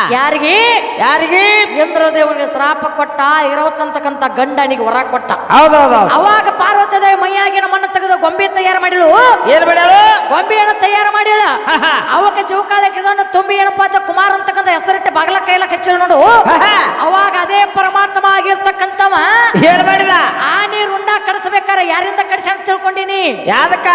ಯಾರಿಗೆ? ಯಾರಿಗೆ? ಇಂದ್ರದೇವನಿಗೆ ಶ್ರಾಪ ಕೊಟ್ಟ ಇರವತ್ತಂತಕ್ಕಂತ ಗಂಡನಿಗೆ ವರ ಕೊಟ್ಟ. ಹೌದೌದು ಅವಾಗ ಪಾರ್ವತಿ ದೇವಿ ಮೈಯಾಗಿನ ಮಣ್ಣು ತೆಗೆದು ಗೊಂಬೆ ತಯಾರು ಮಾಡಿಳು. ಏನ್ ಮಾಡ್ಯಾಳು? ಗೊಂಬೆಯನ್ನು ತಯಾರು ಮಾಡಿಳ ಅವಕ್ಕೆ ಜೋಕಾಲ ಗಿಡವನ್ನು ತುಂಬಿ ಏನಪ್ಪಾ ಅಂತ ಕುಮಾರ್ ಅಂತಕ್ಕಂಥ ಹೆಸರಿಟ್ಟು ಬಗಲ ಕೈಲ ಕಚ್ಚಿಳ ನೋಡು. ಅವಾಗ ಅದೇ ಪರಮಾತ್ಮ ಆಗಿರ್ತಕ್ಕಂಥವ. ಹೇಳ್ಬೇಡಿದ ಆ ನೀರು ಉಂಡ ಕಡಿಸ್ಬೇಕಾರ ಯಾರಿಂದ ಕಡಿಸ ಅಂತ ತಿಳ್ಕೊಂಡಿನಿ? ಯಾದಕ್ಕ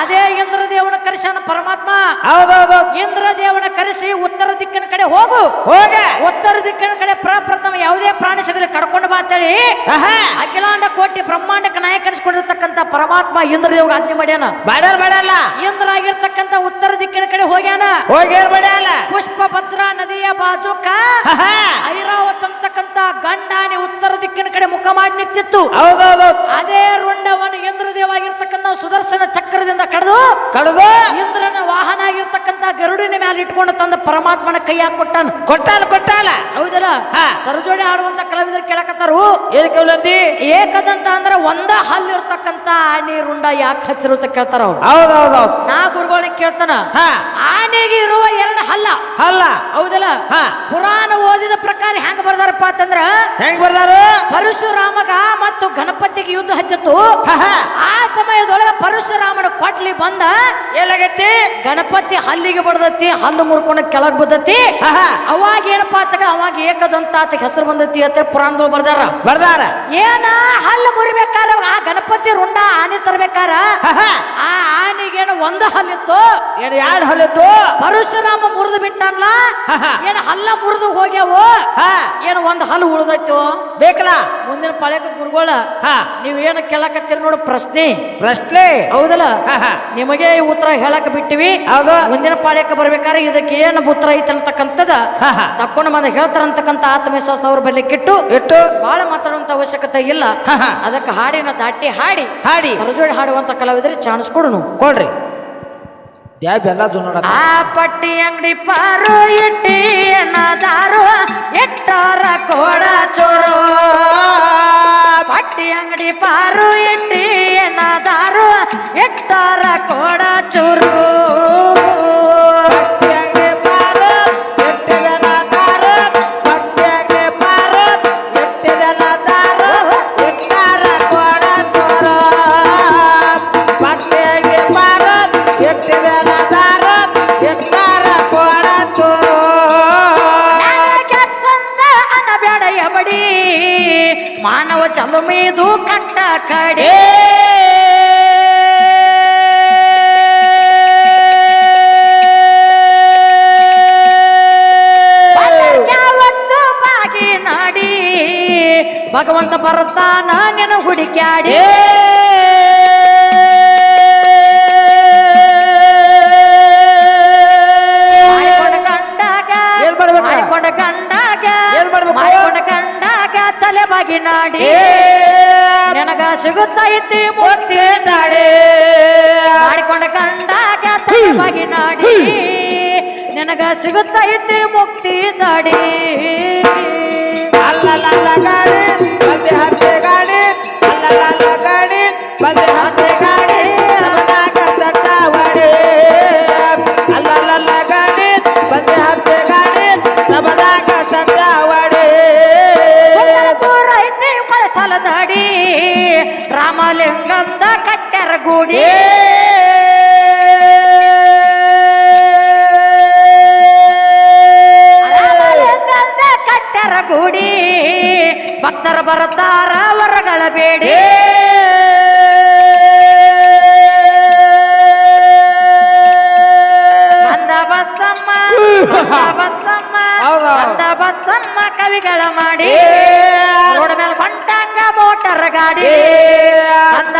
ಅದೇ ಇಂದ್ರ ದೇವನ ಕರೆಸನ ಪರಮಾತ್ಮ. ಹೌದೌದು. ಇಂದ್ರದೇವನ ಕರೆಸಿ ಉತ್ತರ ದಿಕ್ಕಿನ ಕಡೆ ಹೋಗು. ಹೋಗ. ಉತ್ತರ ದಿಕ್ಕಿನ ಕಡೆ ಪ್ರಪ್ರಥಮ ಯಾವುದೇ ಪ್ರಾಣಿ ಸಿಗಲಿ ಕಡ್ಕೊಂಡು ಬಾತೇಳಿ. ಅಖಿಲಾಂಡ ಕೋಟಿ ಬ್ರಹ್ಮಾಂಡಕ್ಕೆ ನಾಯಕ ಕಡಿಸ್ಕೊಂಡಿರ್ತಕ್ಕಂಥ ಪರಮಾತ್ಮ ಇಂದ್ರದೇವ್ಗೆ ಆಜ್ಞೆ ಮಾಡ್ಯಾನ. ಮಾಡ್ಯಾರ ಮಾಡ್ಯಾರಲ್ಲ ಇಂದ್ರ ಆಗಿರ್ತಕ್ಕಂಥ ಉತ್ತರ ದಿಕ್ಕಿನ ಕಡೆ ಹೋಗ್ಯಾನ? ಹೋಗಿ ಪುಷ್ಪ ಭದ್ರ ಪುಷ್ಪಭದ್ರ ನದಿಯ ಬಾಜುಕ. ಐರಾವತ್ ಅಂತಕ್ಕಂತ ಗಂಡಾನೆ ಉತ್ತರ ದಿಕ್ಕಿನ ಕಡೆ ಮುಖ ಮಾಡಿ ನಿಂತಿತ್ತು. ಅದೇ ರುಂಡವನ್ನು ಇಂದ್ರದೇವ ಆಗಿರ್ತಕ್ಕಂಥ ಸುದರ್ಶನ ಚಕ್ರದಿಂದ ಕಡಿದು ಕಡದು ಇಂದ್ರನ ಆಗಿರ್ತಕ್ಕಂಥ ಗರುಡಿನ ಮೇಲೆ ಇಟ್ಕೊಂಡು ತಂದ ಪರಮಾತ್ಮನ ಕೈಯಾಗ ಕೊಟ್ಟಾನ. ಕೊಟ್ಟಾಲ ಕೊಟ್ಟಾಲ. ಹೌದಲ್ಲ? ಹಾ. ಸರಜೋಡಿ ಆಡುವಂತ ಕಲಾವಿದರು ಕೇಳಕತ್ತಾರು? ಏಕದಂತ ಅಂದ್ರ ಒಂದ ಹಲ್ಲು ಇರ್ತಕ್ಕಂತ ಆನೆ ರುಂಡ ಯಾಕೆ ಹಚ್ಚಿರು ಅಂತ ಕೇಳ್ತಾರ ಅವ್ರು. ನಾ ಗುರುಗಳಿಗೆ ಕೇಳ್ತಾನ? ಹಾ. ಆನೆಗೆ ಇರುವ ಎರಡು ಹಲ್ಲ. ಹಲ್ಲ. ಹೌದಲ್ಲ? ಹಾ. ಪುರಾಣ ಓದಿದ ಪ್ರಕಾರ ಹೆಂಗ್ ಬರ್ದಾರಪ್ಪ ಅಂತಂದ್ರ ಹೆಂಗ್ ಬರ್ದಾರು? ಪರಶುರಾಮಗ ಮತ್ತು ಗಣಪತಿಗೆ ಯುದ್ಧ ಹಚ್ಚಿತ್ತು. ಆ ಸಮಯದೊಳಗ ಪರಶುರಾಮನ ಕೊಟ್ಲಿ ಬಂದ ಏನಾಗೈತಿ? ಗಣಪತಿ ಹಲ್ಲಿಗೆ ಬಡ್ದತಿ ಹಲ್ಲು ಮುರ್ಕೊಂಡ ಕೆಳಗ್ ಬದತಿ. ಅವಾಗ ಏನಪ್ಪಾ ಆತಗ ಅವಾಗ ಏಕದಂತ ಆತಗೆ ಹೆಸರು ಬಂದತಿ ಅಂತ ಪುರಾಣದೊಳಗೆ ಬರ್ದಾರ. ಬರ್ದಾರ. ಏನ ಹಲ್ಲು ಮುರಿಬೇಕಾರ ಆ ಗಣಪತಿ ರುಂಡ ಆನೆ ತರಬೇಕಾರ. ಆ ಆನೆಗೇನು ಒಂದು ಹಲ್ಲಿತ್ತು? ಏನ್ ಎರಡು ಹಲ್ಲಿತ್ತು? ಪರಶುರಾಮ ಮುರಿದು ಬಿಟ್ಟಲ್ಲ. ಏನು ಹಲ್ಲ ಮುರಿದು ಹೋಗ್ಯಾವು? ಏನು ಒಂದು ಹಲ್ಲು ಉಳ್ದೈತು? ಬೇಕಲ್ಲ? ಮುಂದಿನ ಪಾಳ್ಯಕ ಗುರುಗಳ ಹಾ. ಏನು ಕೇಳಕತ್ತೀರಿ ನೋಡು ಪ್ರಶ್ನೆ. ಪ್ರಶ್ನೆ? ಹೌದಲ್ಲ. ನಿಮಗೆ ಈ ಉತ್ತರ ಹೇಳಕ್ ಬಿಟ್ಟಿವಿ. ಹೌದು. ಮುಂದಿನ ಪಾಳ್ಯಕ್ಕೆ ಬರ್ಬೇಕಾದ್ರೆ ಇದಕ್ಕೆ ಏನು ಉತ್ತರ ಐತೆ ಅಂತಕ್ಕಂಥದ. ತಕ್ಕೊಂಡು ಬಂದ ಹೇಳ್ತಾರಂತಕ್ಕಂಥ ಆತ್ಮವಿಶ್ವಾಸ ಅವ್ರ ಬಲ್ಲಿ ಕಿಟ್ಟು ಇಟ್ಟು ಬಹಳ ಮಾತಾಡುವಂತ ಅವಶ್ಯಕತೆ ಇಲ್ಲ. ಅದಕ್ಕೆ ಹಾಡಿನ ದಾಟಿ ಹಾಡಿ. ಹಾಡಿ. ಸರಜೋಡಿ ಹಾಡುವಂತ ಕಲಾವಿದರಿಗೆ ಚಾನ್ಸ್ ನೋವು ಕೊಡ್ರಿ. ಜುನ್ನಡ ಆ ಪಟ್ಟಿ ಅಂಗಡಿ ಪಾರು ಇಟ್ಟಿ ಎನ್ನದಾರು ಎಟ್ಟಾರ ಕೋಡ ಅಂಗಡಿ ಪಾರು ಇಟ್ಟಿ ಎನ್ನದಾರು ಎಟ್ಟಾರ ಕೋಡ ಮಾನವ ಚಲುಮೀದು ಕಟ್ಟ ಕಡೆ. ಬಾಗಿ ನಾಡಿ. ಭಗವಂತ ಬರುತ್ತಾನ ನೆನ ಹುಡುಕ್ಯಾಡಿ. ನಾಡಿ. ನನಗ ಸಿಗುತ್ತೈತಿ ಮುಕ್ತಿ ದಾಡಿ ಮಾಡಿಕೊಂಡ ಕಂಡಾಗ ತಲೆ ಬಾಗಿ ನಾಡಿ. ನನಗ ಸಿಗುತ್ತೈತಿ ಮುಕ್ತಿ ದಾಡಿ ಅಲ್ಲ ಗಾಡಿ ರಾಮಲಿಂಗಂದ ಕಟ್ಟರ ಗುಡಿ. ಕಟ್ಟರ ಗುಡಿ. ಭಕ್ತರ ಬರತಾರ ವರಗಳ ಬೇಡಿ. ಬಂದ ಬಸಮ್ಮ ಬಸಮ್ಮ. ಬಂದ ಬಸಮ್ಮ ಕವಿಗಳ ಮಾಡಿ. ರೋಡ್ ಮೇಲೆ ಬಂಟಂಗ ಮೋಟರ್ ಗಾಡಿ.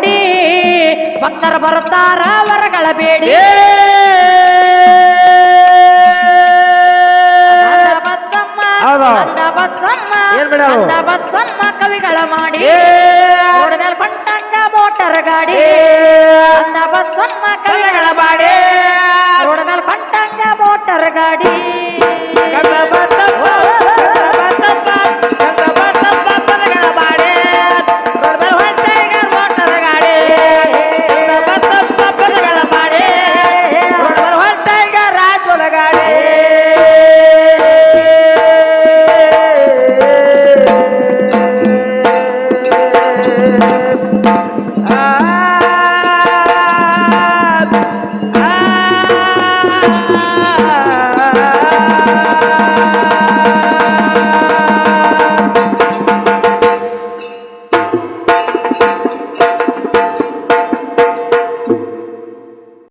ಕೂಡಿ ಭಕ್ತರ ಬರುತ್ತಾರ ವರಗಳ ಬೇಡಿ. ಬಸಮ್ಮ ಕವಿಗಳ ಮಾಡಿ. ಮೇಲೆ ಬಂಟಂಗ ಮೋಟರ್ ಗಾಡಿ. ಬಸಮ್ಮ ಕವಿಗಳ ಮಾಡಿ.